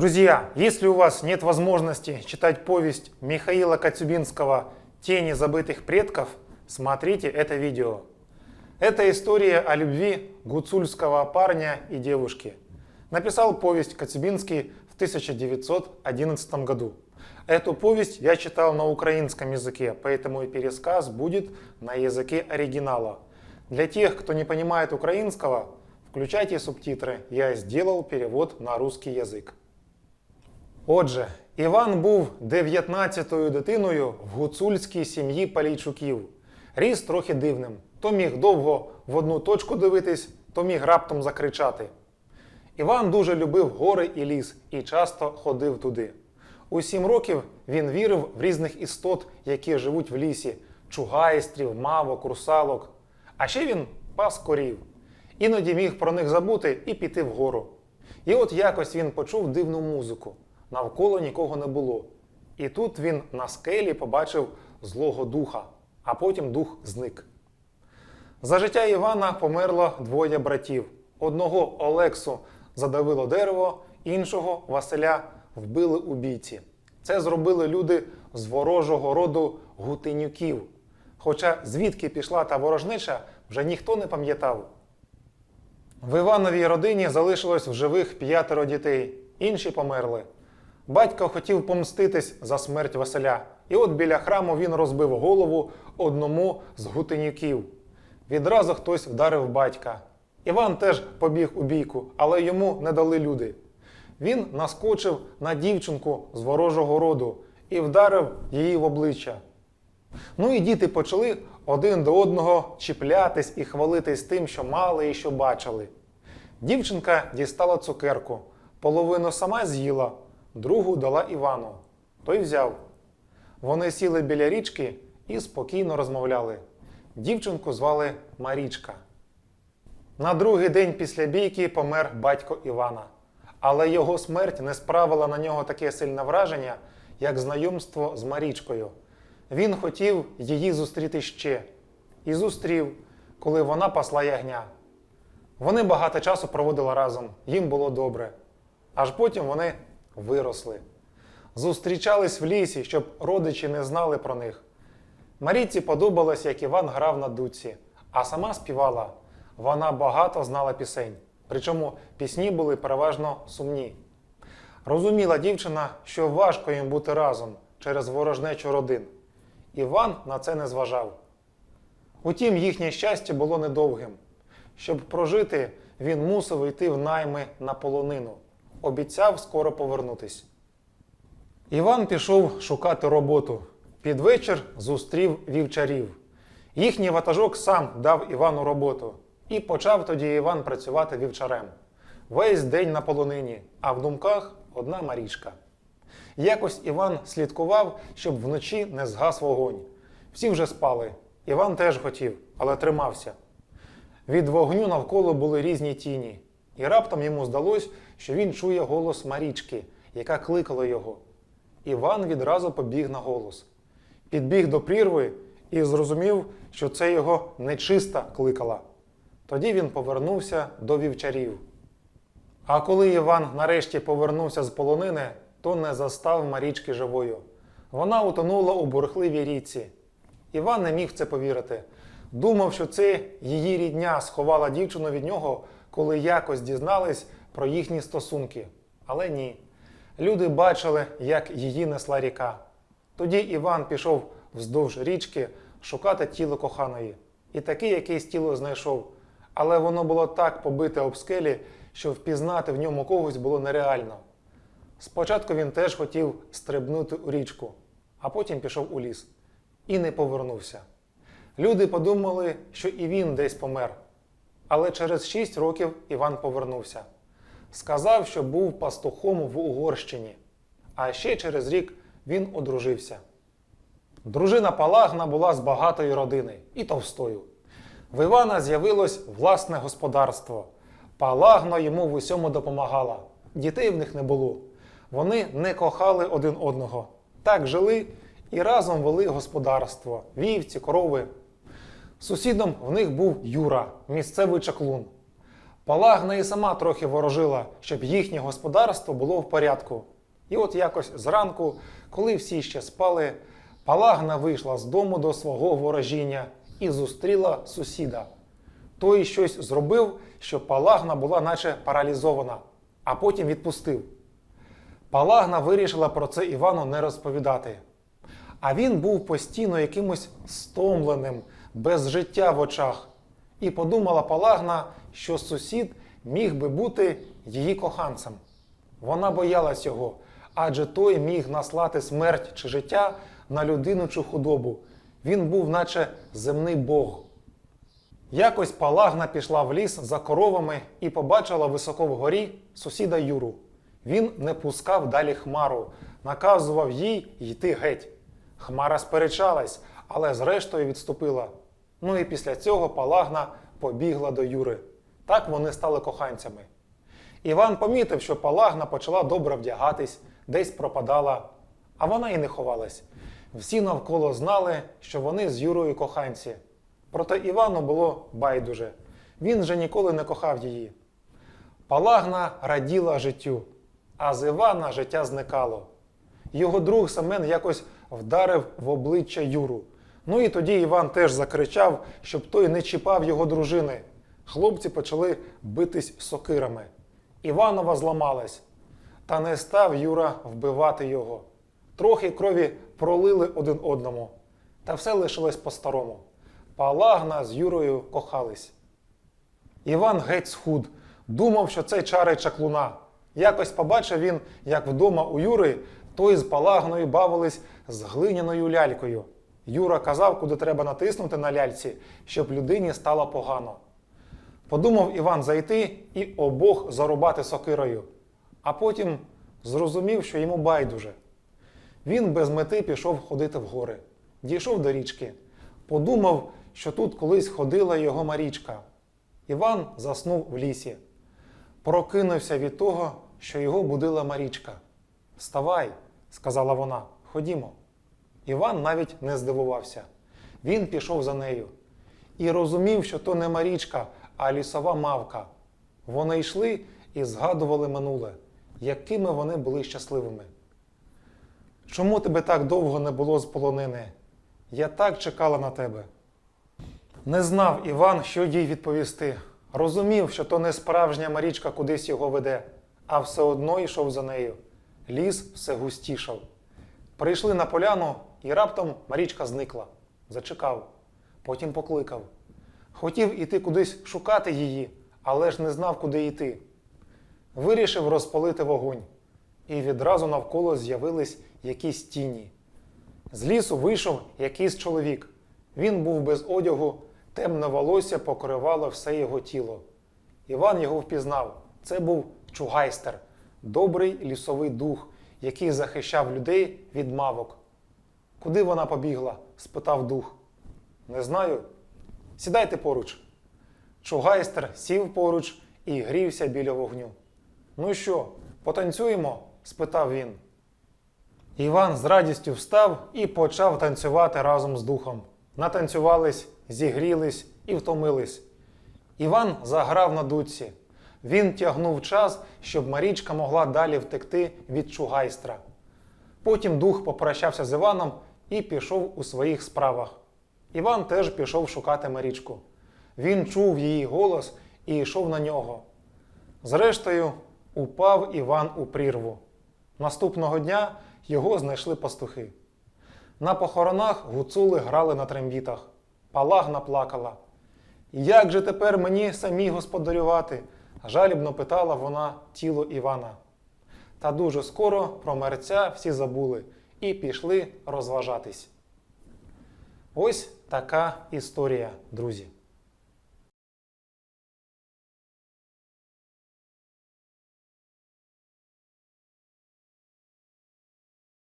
Друзья, если у вас нет возможности читать повесть Михаила Коцюбинского «Тени забытых предков», смотрите это видео. Это история о любви гуцульского парня и девушки. Написал повесть Коцюбинский в 1911 году. Эту повесть я читал на украинском языке, поэтому и пересказ будет на языке оригинала. Для тех, кто не понимает украинского, включайте субтитры. Я сделал перевод на русский язик. Отже, Іван був 19-ю дитиною в гуцульській сім'ї Палійчуків. Ріс трохи дивним. То міг довго в одну точку дивитись, то міг раптом закричати. Іван дуже любив гори і ліс і часто ходив туди. У сім років він вірив в різних істот, які живуть в лісі: чугайстрів, мавок, русалок. А ще він пас корів. Іноді міг про них забути і піти вгору. І от якось він почув дивну музику. Навколо нікого не було. І тут він на скелі побачив злого духа, а потім дух зник. За життя Івана померло двоє братів. Одного Олексу задавило дерево, іншого Василя вбили у бійці. Це зробили люди з ворожого роду гутинюків. Хоча звідки пішла та ворожнеча, вже ніхто не пам'ятав. В Івановій родині залишилось в живих п'ятеро дітей, інші померли. Батько хотів помститись за смерть Василя, і от біля храму він розбив голову одному з гутинюків. Відразу хтось вдарив батька. Іван теж побіг у бійку, але йому не дали люди. Він наскочив на дівчинку з ворожого роду і вдарив її в обличчя. Ну і діти почали один до одного чіплятись і хвалитись тим, що мали і що бачили. Дівчинка дістала цукерку, половину сама з'їла, другу дала Івану. Той взяв. Вони сіли біля річки і спокійно розмовляли. Дівчинку звали Марічка. На другий день після бійки помер батько Івана. Але його смерть не справила на нього таке сильне враження, як знайомство з Марічкою. Він хотів її зустріти ще і зустрів, коли вона пасла ягня. Вони багато часу проводили разом, їм було добре. Аж потім вони виросли. Зустрічались в лісі, щоб родичі не знали про них. Марійці подобалось, як Іван грав на дуці, а сама співала. Вона багато знала пісень. Причому пісні були переважно сумні. Розуміла дівчина, що важко їм бути разом через ворожнечу родин. Іван на це не зважав. Утім, їхнє щастя було недовгим. Щоб прожити, він мусив йти в найми на полонину. Обіцяв скоро повернутись. Іван пішов шукати роботу. Під вечір зустрів вівчарів. Їхній ватажок сам дав Івану роботу. І почав тоді Іван працювати вівчарем. Весь день на полонині, а в думках одна Марічка. Якось Іван слідкував, щоб вночі не згас вогонь. Всі вже спали. Іван теж хотів, але тримався. Від вогню навколо були різні тіні, і раптом йому здалось, що він чує голос Марічки, яка кликала його. Іван відразу побіг на голос. Підбіг до прірви і зрозумів, що це його нечиста кликала. Тоді він повернувся до вівчарів. А коли Іван нарешті повернувся з полонини, то не застав Марічки живою. Вона утонула у бурхливій річці. Іван не міг це повірити. Думав, що це її рідня сховала дівчину від нього, коли якось дізнались про їхні стосунки. Але ні. Люди бачили, як її несла ріка. Тоді Іван пішов вздовж річки шукати тіло коханої. І таки якесь тіло знайшов. Але воно було так побите об скелі, що впізнати в ньому когось було нереально. Спочатку він теж хотів стрибнути у річку, а потім пішов у ліс і не повернувся. Люди подумали, що і він десь помер. Але через шість років Іван повернувся. Сказав, що був пастухом в Угорщині, а ще через рік він одружився. Дружина Палагна була з багатої родини і товстою. В Івана з'явилось власне господарство. Палагна йому в усьому допомагала. Дітей в них не було. Вони не кохали один одного. Так жили і разом вели господарство, вівці, корови. Сусідом в них був Юра, місцевий чаклун. Палагна і сама трохи ворожила, щоб їхнє господарство було в порядку. І от якось зранку, коли всі ще спали, Палагна вийшла з дому до свого ворожіння і зустріла сусіда. Той щось зробив, що Палагна була наче паралізована, а потім відпустив. Палагна вирішила про це Івану не розповідати. А він був постійно якимось стомленим, без життя в очах. І подумала Палагна, що сусід міг би бути її коханцем. Вона боялась його, адже той міг наслати смерть чи життя на людину чи худобу. Він був, наче земний бог. Якось Палагна пішла в ліс за коровами і побачила високо вгорі сусіда Юру. Він не пускав далі хмару, наказував їй йти геть. Хмара сперечалась, але зрештою відступила. Ну і після цього Палагна побігла до Юри. Так вони стали коханцями. Іван помітив, що Палагна почала добре вдягатись, десь пропадала, а вона і не ховалась. Всі навколо знали, що вони з Юрою коханці. Проте Івану було байдуже. Він же ніколи не кохав її. Палагна раділа життю, а з Івана життя зникало. Його друг Семен якось вдарив в обличчя Юру. Ну і тоді Іван теж закричав, щоб той не чіпав його дружини. Хлопці почали битись сокирами. Іванова зламалась. Та не став Юра вбивати його. Трохи крові пролили один одному. Та все лишилось по-старому. Палагна з Юрою кохались. Іван геть схуд, думав, що це чари чаклуна. Якось побачив він, як вдома у Юри той з Палагною бавились з глиняною лялькою. Юра казав, куди треба натиснути на ляльці, щоб людині стало погано. Подумав Іван зайти і обох зарубати сокирою, а потім зрозумів, що йому байдуже. Він без мети пішов ходити в гори, дійшов до річки, подумав, що тут колись ходила його Марічка. Іван заснув в лісі. Прокинувся від того, що його будила Марічка. Вставай, сказала вона, ходімо. Іван навіть не здивувався. Він пішов за нею і розумів, що то не Марічка, а лісова мавка. Вони йшли і згадували минуле, якими вони були щасливими. Чому тебе так довго не було з полонини? Я так чекала на тебе. Не знав Іван, що їй відповісти. Розумів, що то не справжня Марічка кудись його веде, а все одно йшов за нею. Ліс все густішав. Прийшли на поляну, і раптом Марічка зникла. Зачекав, потім покликав. Хотів іти кудись шукати її, але ж не знав, куди йти. Вирішив розпалити вогонь, і відразу навколо з'явились якісь тіні. З лісу вийшов якийсь чоловік. Він був без одягу, темне волосся покривало все його тіло. Іван його впізнав. Це був чугайстер, добрий лісовий дух, який захищав людей від мавок. Куди вона побігла? спитав дух. Не знаю. Сідайте поруч. Чугайстер сів поруч і грівся біля вогню. Ну що, потанцюємо? спитав він. Іван з радістю встав і почав танцювати разом з духом. Натанцювались, зігрілись і втомились. Іван заграв на дудці. Він тягнув час, щоб Марічка могла далі втекти від чугайстра. Потім дух попрощався з Іваном і пішов у своїх справах. Іван теж пішов шукати Марічку. Він чув її голос і йшов на нього. Зрештою, упав Іван у прірву. Наступного дня його знайшли пастухи. На похоронах гуцули грали на трембітах. Палагна плакала. Як же тепер мені самі господарювати? жалібно питала вона тіло Івана. Та дуже скоро про мерця всі забули і пішли розважатись. Ось така історія, друзі.